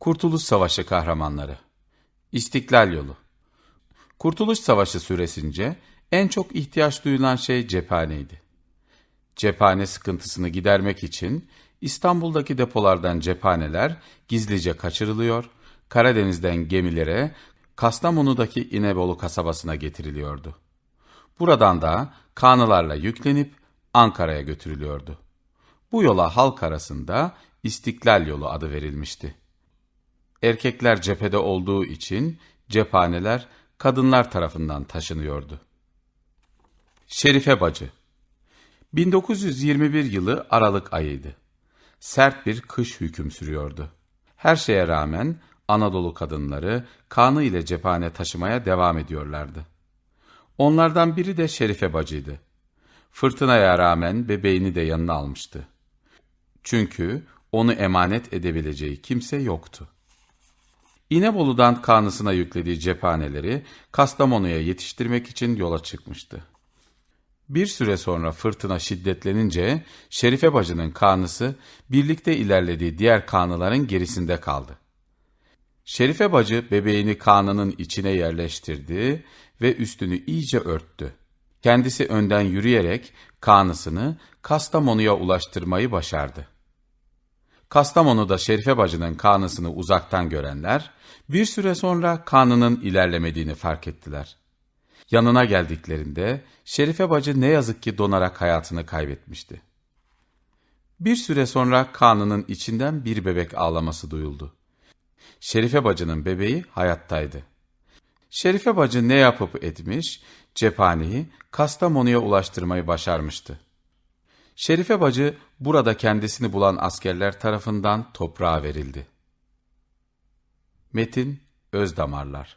Kurtuluş Savaşı kahramanları. İstiklal yolu. Kurtuluş Savaşı süresince en çok ihtiyaç duyulan şey cephaneydi. Cephane sıkıntısını gidermek için İstanbul'daki depolardan cephaneler gizlice kaçırılıyor, Karadeniz'den gemilere Kastamonu'daki İnebolu kasabasına getiriliyordu. Buradan da kanılarla yüklenip Ankara'ya götürülüyordu. Bu yola halk arasında İstiklal yolu adı verilmişti. Erkekler cephede olduğu için cephaneler kadınlar tarafından taşınıyordu. Şerife Bacı 1921 yılı Aralık ayıydı. Sert bir kış hüküm sürüyordu. Her şeye rağmen Anadolu kadınları kanı ile cephane taşımaya devam ediyorlardı. Onlardan biri de Şerife Bacı'ydı. Fırtınaya rağmen bebeğini de yanına almıştı. Çünkü onu emanet edebileceği kimse yoktu. İnebolu'dan kanısına yüklediği cephaneleri Kastamonu'ya yetiştirmek için yola çıkmıştı. Bir süre sonra fırtına şiddetlenince Şerife bacının kanısı birlikte ilerlediği diğer kanıların gerisinde kaldı. Şerife bacı bebeğini kanının içine yerleştirdi ve üstünü iyice örttü. Kendisi önden yürüyerek kanısını Kastamonu'ya ulaştırmayı başardı. Kastamonu'da Şerife bacının kanısını uzaktan görenler, bir süre sonra kanının ilerlemediğini fark ettiler. Yanına geldiklerinde Şerife bacı ne yazık ki donarak hayatını kaybetmişti. Bir süre sonra kanının içinden bir bebek ağlaması duyuldu. Şerife bacının bebeği hayattaydı. Şerife bacı ne yapıp etmiş, cephaneyi Kastamonu'ya ulaştırmayı başarmıştı. Şerife bacı burada kendisini bulan askerler tarafından toprağa verildi. Metin Özdamarlar